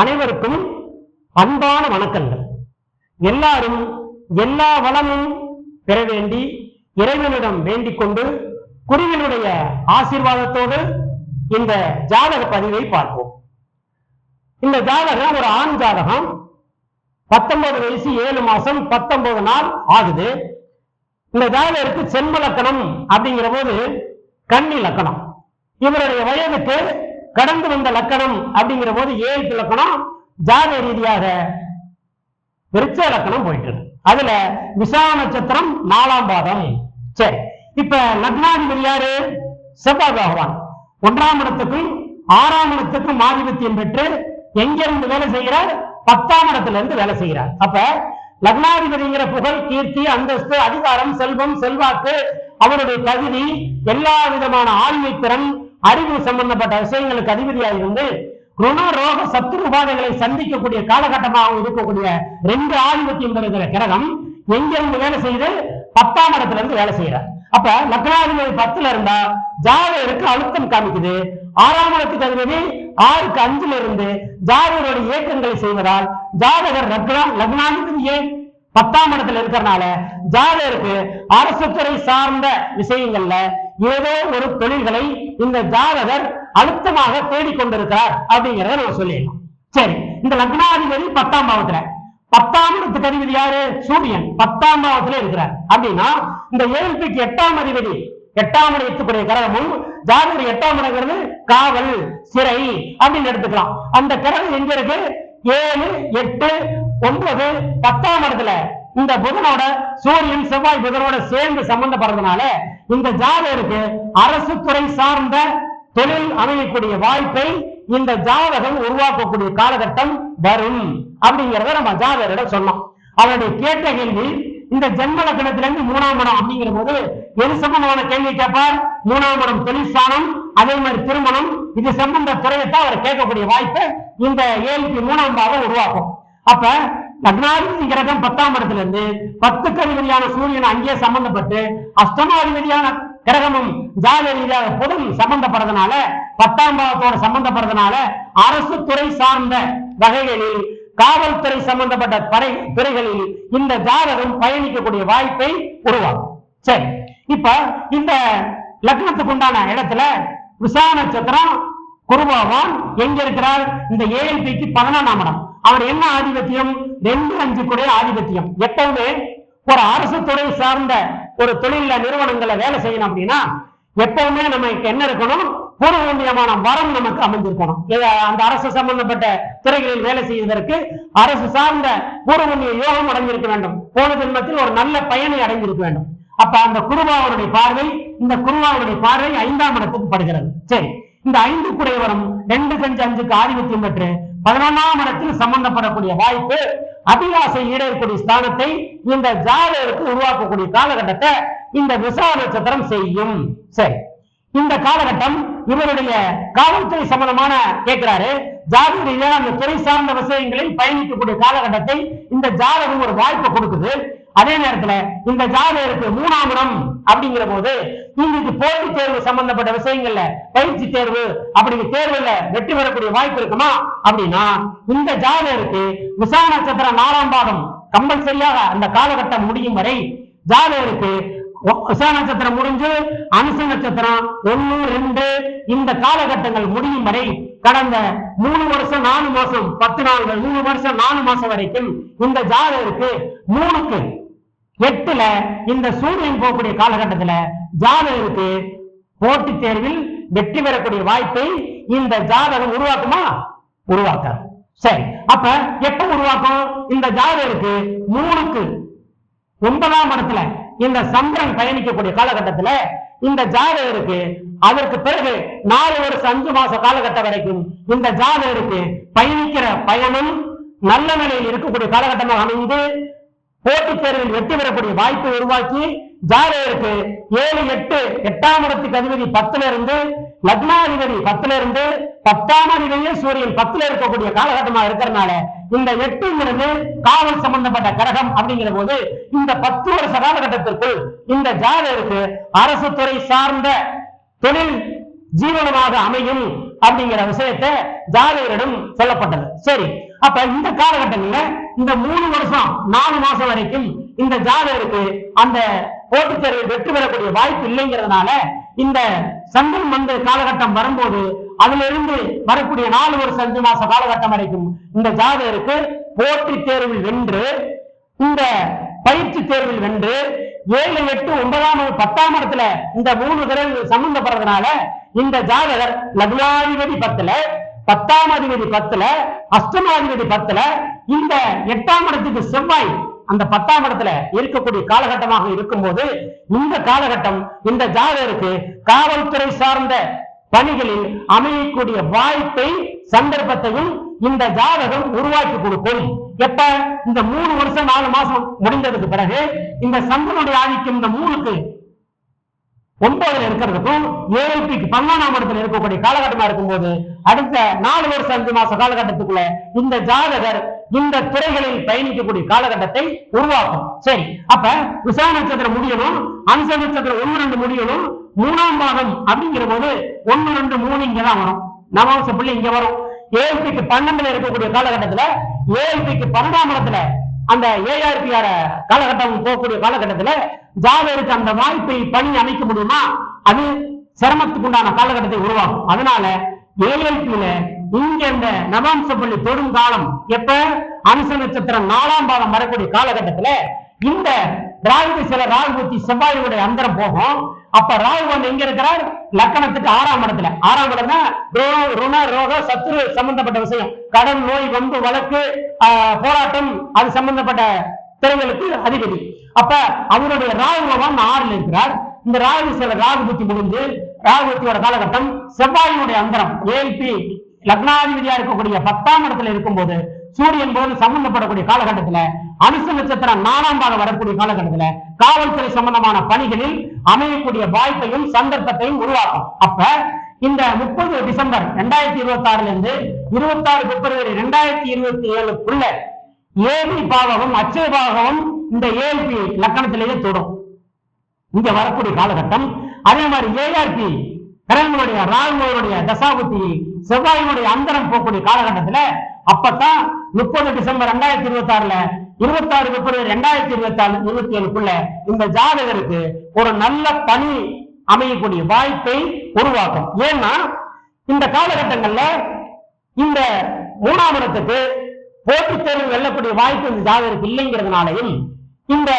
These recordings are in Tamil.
அனைவருக்கும் அன்பான வணக்கங்கள். எல்லாரும் எல்லா வளமும் பெற வேண்டி இறைவனிடம் வேண்டிக் கொண்டு குருவினுடைய ஆசீர்வாதத்தோடு இந்த ஜாதக பதிவை பார்ப்போம். இந்த ஜாதகம் ஒரு ஆண் ஜாதகம். பத்தொன்பது வயசு ஏழு மாசம் பத்தொன்பது நாள் ஆகுது. இந்த ஜாதகருக்கு சென்ம லக்கணம் அப்படிங்கிற போது கண்ணி லக்கணம். இவருடைய வயதுக்கு கடந்து வந்த லக்கணம் அப்படிங்கிற போது ஏழு லக்கணம் ஜாத ரீதியாக விருச்ச லக்கணம் போயிட்டு இருக்கு. அதுல விசா நட்சத்திரம் நாலாம் பாதம். சரி. இப்ப லக்னாதிபதி யாரு? செவ்வாய் பகவான். ஒன்றாம் இடத்துக்கும் ஆறாம் இடத்துக்கும் ஆதிபத்தியம் பெற்று எங்கிருந்து வேலை செய்கிறார்? பத்தாம் இடத்துல இருந்து வேலை செய்கிறார். அப்ப லக்னாதிபதிங்கிற புகழ் கீர்த்தி அந்தஸ்து அதிகாரம் செல்வம் செல்வாக்கு அவருடைய தகுதி எல்லா விதமான ஆளுமை திறன் அறிவு சம்பந்தப்பட்ட விஷயங்களுக்கு அதிபதியாக இருந்து ருண ரோக சத்துரு உபாதைகளை சந்திக்கக்கூடிய காலகட்டமாக இருக்கக்கூடிய ரெண்டு ஆதிபத்தியம் பெறுகிற கிரகம் எங்கிருந்து வேலை செய்து பத்தாம் இடத்துல இருந்து வேலை செய்யறார் அப்ப லக்னாதிபதி பத்துல இருந்தா ஜாதகருக்கு அழுத்தம் காமிக்குது. ஆறாம் இடத்துக்கு அதிபதி ஆறுக்கு அஞ்சுல இருந்து ஜாதகருடைய இயக்கங்களை செய்வதால் ஜாதகர் லக்னா லக்னாதிபதி ஏன்? பத்தாம் இடத்துல இருக்கிறனால ஜாதகருக்கு அரசு துறை சார்ந்த விஷயங்கள்ல ஏதோ ஒரு தொழில்களை இந்த ஜாதகர் அழுத்தமாக தேடிக்கொண்டிருக்கிறார் அப்படிங்கறத நம்ம சொல்லிடலாம். சரி இந்த லக்னாதிபதி பத்தாம் பாவத்துல. பத்தாம் இடத்துக்கு அதிபதி யாரு? சூரியன். பத்தாம் பாவத்துல இருக்கிறார். அப்படின்னா இந்த ஏழ்பிக்கு எட்டாம் அதிபதி எட்டாம் இடத்துக்குரிய கிரகமும் ஜாதகர் எட்டாம் இடங்கிறது காவல் சிறை அப்படின்னு எடுத்துக்கலாம். அந்த கிரகம் எங்க இருக்கு? ஏழு எட்டு ஒன்பது பத்தாம் இடத்துல. இந்த புதனோட சூரியன் செவ்வாய் புதனோட சேர்ந்து சம்பந்தப்படுறதுனால இந்த ஜாதகருக்கு அரசு துறை சார்ந்த தொழில் அமையக்கூடிய வாய்ப்பை இந்த ஜாதகம் உருவாக்கக்கூடிய காலகட்டம் வரும். அப்படிங்கிறத நம்ம ஜாதகரிடம் சொன்னோம். அவருடைய கேட்ட கேள்வி இந்த ஜென்ம லக்கணத்துல மூணாம் இடம் அப்படிங்கிற போது எது சம்பந்தமான கேள்வி கேட்பார்? மூணாம் இடம் தொழில் அதே மாதிரி திருமணம். இது சம்பந்த துறையத்தான் அவர் கேட்கக்கூடிய வாய்ப்பு இந்த ஏழுக்கு மூணாம் பாகம் உருவாக்கும். அப்ப லக்னாதிபதி கிரகம் பத்தாம் இடத்துல இருந்து பத்துக்கு அதிபதியான சூரியன் அங்கேயே சம்பந்தப்பட்டு அஷ்டமாதிபதியான கிரகமும் ஜாத ரீதியாக புதன் சம்பந்தப்படுறதுனால பத்தாம் பாவத்தோட சம்பந்தப்படுறதுனால அரசு துறை சார்ந்த வகைகளில் காவல்துறை சம்பந்தப்பட்ட படை துறைகளில் இந்த ஜாதகம் பயணிக்கக்கூடிய வாய்ப்பை உருவாக்கும். சரி இப்ப இந்த லக்னத்துக்கு உண்டான இடத்துல விசா நட்சத்திரம் குருபாவான் எங்க இருக்கிறார்? இந்த ஏஎல்பிக்கு பதினொன்றாம் இடம். அவர் என்ன ஆதிபத்தியம்? ரெண்டு அஞ்சு கூட ஆதிபத்தியம். எப்பவுமே ஒரு அரசு துறை சார்ந்த ஒரு தொழில நிறுவனங்களை வேலை செய்யணும் அப்படின்னா எப்பவுமே நமக்கு என்ன இருக்கணும்? பூர்வீகமான வரம் நமக்கு அமைஞ்சிருக்கணும். அந்த அரசு சம்பந்தப்பட்ட துறைகளில் வேலை செய்வதற்கு அரசு சார்ந்த பூர்வீக யோகம் அடைஞ்சிருக்க வேண்டும். போன ஜென்மத்தில் ஒரு நல்ல பயனை அடைஞ்சிருக்க வேண்டும். அப்ப அந்த குருவாவனுடைய பார்வை இந்த குருவாவனுடைய பார்வை ஐந்தாம் இடத்துக்கு படுகிறது. சரி. இந்த ஐந்து குறைவரும் ரெண்டு கஞ்சு அஞ்சுக்கு ஆதிபத்தியம் பெற்று பதினொன்றாம் இடத்தில் சம்பந்தப்படக்கூடிய வாய்ப்பு அபிலாசை ஈடக்கூடிய ஸ்தானத்தை இந்த ஜாதகருக்கு உருவாக்கக்கூடிய காலகட்டத்தை இந்த விசா நட்சத்திரம் செய்யும். சரி. இந்த காலகட்டம் இவருடைய காவல்துறை சம்பந்தமான கேட்கிறாரு. ஜாதி ரீதியாக அந்த துறை சார்ந்த விஷயங்களில் பயணிக்கக்கூடிய காலகட்டத்தை இந்த ஜாதகம் ஒரு வாய்ப்பு கொடுக்குது. அதே நேரத்துல இந்த ஜாதகருக்கு மூணாம் இடம் அப்படிங்கிற போது உங்களுக்கு போட்டி தேர்வு சம்பந்தப்பட்ட விஷயங்கள்ல பயிற்சி தேர்வு அப்படிங்கிற தேர்வுல வெற்றி பெறக்கூடிய வாய்ப்பு இருக்குமா? அப்படின்னா இந்த ஜாதகருக்கு விசா நட்சத்திரம் நாலாம் பாதம் கம்பல்சரியாக அந்த காலகட்டம் முடியும் வரை ஜாதகருக்கு விசா நட்சத்திரம் முடிஞ்சு அனுச நட்சத்திரம் ஒண்ணு ரெண்டு இந்த காலகட்டங்கள் முடியும் வரை கடந்த மூணு வருஷம் நாலு மாசம் பத்து நாள்கள் மூணு வருஷம் நாலு மாசம் வரைக்கும் இந்த ஜாதகருக்கு மூணுக்கு எட்டுல இந்த சூரியன் போகக்கூடிய காலகட்டத்துல ஜாதகருக்கு போட்டித் தேர்வில் வெற்றி பெறக்கூடிய வாய்ப்பை இந்த ஜாதகம் உருவாக்குமா? உருவாக்காது. சரி அப்ப எப்ப உருவாக்கும்? இந்த ஜாதகருக்கு மூணுக்கு. ஒன்பதாம் இடத்துல இந்த சந்திரன் பயணிக்கக்கூடிய காலகட்டத்துல இந்த ஜாதகருக்கு அதற்கு பிறகு நாலு வருஷம் அஞ்சு மாச காலகட்டம் வரைக்கும் இந்த ஜாதகருக்கு பயணிக்கிற பயணம் நல்ல நிலையில் இருக்கக்கூடிய காலகட்டமாக அமைந்து போட்டித் தேர்வில் வெற்றி பெறக்கூடிய வாய்ப்பை உருவாக்கி ஜாதகருக்கு ஏழு எட்டு எட்டாம் இடத்துக்கு அதிபதி பத்துல இருந்து லக்னாதிபதி பத்துல இருந்து பத்தாம் அதிபதியே சூரியன் பத்துல இருக்கக்கூடிய காலகட்டமா இருக்கிறதுனால இந்த எட்டுங்கிறது காவல் சம்பந்தப்பட்ட கரகம் அப்படிங்கிற போது இந்த பத்து வருஷ காலகட்டத்திற்குள் இந்த ஜாதகருக்கு அரசு துறை சார்ந்த தொழில் ஜீவனமாக அமையும் அப்படிங்கிற விஷயத்தை ஜாதகரிடம் சொல்லப்பட்டது. சரி அப்ப இந்த காலகட்டங்கள்ல இந்த மூணு வருஷம் நாலு மாசம் வரைக்கும் இந்த ஜாதகருக்கு அந்த போட்டித் தேர்வில் வெற்றி பெறக்கூடிய வாய்ப்பு இல்லைங்கிறதுனால இந்த சந்திரன் வந்த காலகட்டம் வரும்போது அதுல இருந்து வரக்கூடிய நாலு வருஷம் அஞ்சு மாச காலகட்டம் வரைக்கும் இந்த ஜாதகருக்கு போட்டித் தேர்வில் வென்று இந்த பயிற்சி தேர்வில் வென்று ஏழு எட்டு ஒன்பதாம் பத்தாம் இடத்துல இந்த மூணு கிரகங்கள் சம்பந்தப்படுறதுனால இந்த ஜாதகர் லக்னாதிபதி பத்துல பத்தாம் அதிபதி பத்துல அஷ்டமாதிபதி பத்துல இந்த எட்டாம் இடத்துக்கு செவ்வாய் அந்த பத்தாம் இடத்துல இருக்கக்கூடிய காலகட்டமாக இருக்கும்போது இந்த காலகட்டம் இந்த ஜாதகருக்கு காவல்துறை சார்ந்த பணிகளில் அமையக்கூடிய வாய்ப்பை சந்தர்ப்பத்தையும் இந்த ஜாதகம் உருவாக்கி கொடுக்கும். எப்ப? இந்த மூணு வருஷம் நாலு மாசம் முடிந்ததுக்கு பிறகு இந்த சந்திரனுடைய ஆதிக்கம் இந்த மூணுக்கு ஒன்பதுல இருக்கிறதுக்கும் ஏஐபிக்கு பன்னெண்டாம் இடத்துல இருக்கக்கூடிய காலகட்டமா இருக்கும்போது அடுத்த நாலு வருஷம் அஞ்சு மாச காலகட்டத்துக்குள்ள இந்த ஜாதகர் இந்த துறைகளில் பயணிக்கக்கூடிய காலகட்டத்தை உருவாக்கும். சரி அப்ப விசா நட்சத்திரம் முடியணும் அம்ச நட்சத்திரம் ஒண்ணு ரெண்டு முடியணும் மூணாம் பாகம் அப்படிங்கிற போது ஒன்னு ரெண்டு மூணு இங்கதான் வரும். நவாம்ச புள்ளி இங்க வரும். ஏஎல்பிக்கு பன்னெண்டுல இருக்கக்கூடிய காலகட்டத்துல ஏஎல்பிக்கு பன்னெண்டாம் இடத்துல அந்த ஏஆர்பிஆர் காலகட்டம் போகக்கூடிய காலகட்டத்துல ஜாவேருக்கு அந்த வாய்ப்பை பணி அமைக்க முடியுமா? அது சிரமத்துக்கு உண்டான காலகட்டத்தை உருவாகும் அதனால ஏஎல்பியில இங்க இந்த நவாம்ச பள்ளி தொடும் காலம் எப்ப? அனுச நட்சத்திரம் நாலாம் பாதம் வரக்கூடிய காலகட்டத்துல இந்த ராகு சில ராகுபத்தி செவ்வாயுடைய அந்தரம் போகும். அப்ப ராகு வந்து எங்க இருக்கிறார்? லக்கணத்துக்கு ஆறாம் இடத்துல. ஆறாம் இடம்னா ருண ரோக சத்துரு சம்பந்தப்பட்ட விஷயம். கடன் நோய் வம்பு வழக்கு ஆஹ், போராட்டம் அது சம்பந்தப்பட்ட திறங்களுக்கு அதிபதி. அப்ப அவருடைய ராகு பகவான் ஆறுல இருக்கிறார். இந்த ராகு சில ராகு புத்தி முடிந்து ராகு புத்தியோட காலகட்டம் செவ்வாயினுடைய அந்தரம் ஏல்பி லக்னாதிபதியா இருக்கக்கூடிய பத்தாம் இடத்துல இருக்கும்போது சூரியன் போது சம்பந்தப்படக்கூடிய காலகட்டத்துல அனுச நட்சத்திரம் நாலாம் பாகம் வரக்கூடிய காலகட்டத்துல காவல்துறை சம்பந்தமான பணிகளில் அமையக்கூடிய வாய்ப்பையும் சந்தர்ப்பத்தையும் உருவாக்கும். அப்ப இந்த முப்பது டிசம்பர் ரெண்டாயிரத்தி இருபத்தி ஆறுல இருந்து இருபத்தி ஆறு பிப்ரவரி ரெண்டாயிரத்தி இருபத்தி ஏழுக்குள்ள ஏபி பாவகம் அச்சய பாவகம் இந்த ஏல்பி லக்கணத்திலேயே தொடும். இங்க வரக்கூடிய காலகட்டம். அதே மாதிரி ஏஆர்பி கிரகங்களுடைய ராகுடைய தசாபுத்தி செவ்வாயினுடைய அந்தரம் போகக்கூடிய காலகட்டத்துல அப்பதான் முப்பது டிசம்பர் ரெண்டாயிரத்தி இருபத்தி ஆறுல இருபத்தி ஆறு பிப்ரவரி ரெண்டாயிரத்தி இருபத்தி ஆறு இருபத்தி ஏழுக்குள்ள இந்த ஜாதகருக்கு ஒரு நல்ல பணி அமையக்கூடிய வாய்ப்பை உருவாக்கும். ஏன்னா இந்த காலகட்டங்கள்ல இந்த மூணாம் இடத்துக்கு போட்டித் தேர்வு வெல்லக்கூடிய வாய்ப்பு இந்த ஜாதகருக்கு இல்லைங்கிறதுனாலையும் இந்த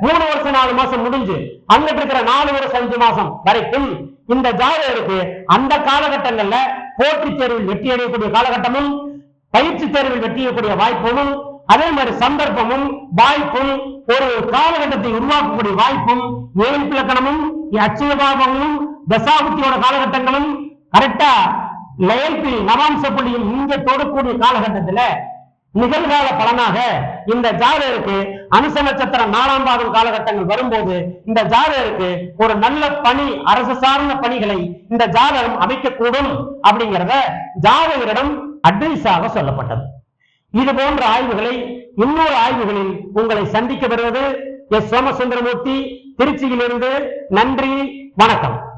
மூணு வருஷம் நாலு மாசம் முடிஞ்சு அங்கிட்டு இருக்கிற நாலு வருஷம் அஞ்சு மாசம் வரைக்கும் இந்த ஜாதகருக்கு அந்த காலகட்டங்கள்ல போட்டித் தேர்வில் வெற்றி அடையக்கூடிய காலகட்டமும் பயிற்சி தேர்வில் வெற்றியக்கூடிய வாய்ப்புகளும் வாய்ப்பும் அதே மாதிரி சந்தர்ப்பமும் வாய்ப்பும் ஒரு காலகட்டத்தை உருவாக்கக்கூடிய வாய்ப்பும் ஏழு இலக்கணமும் அச்சயபாபமும் தசாபுத்தியோட காலகட்டங்களும் கரெக்டா லயல்பி நவாம்ச புள்ளியும் இங்க தொடக்கூடிய காலகட்டத்துல நிகழ்கால பலனாக இந்த ஜாதகருக்கு அனுச நட்சத்திரம் நாலாம் பாதம் காலகட்டங்கள் வரும்போது இந்த ஜாதகருக்கு ஒரு நல்ல பணி அரசு சார்ந்த பணிகளை இந்த ஜாதகம் அமைக்கக்கூடும் அப்படிங்கிறத ஜாதகரிடம் அட்வைஸாக சொல்லப்பட்டது. இது போன்ற ஆய்வுகளை இன்னொரு ஆய்வுகளில் உங்களை சந்திக்க வருவது எஸ் சோமசுந்தரமூர்த்தி திருச்சியிலிருந்து நன்றி வணக்கம்.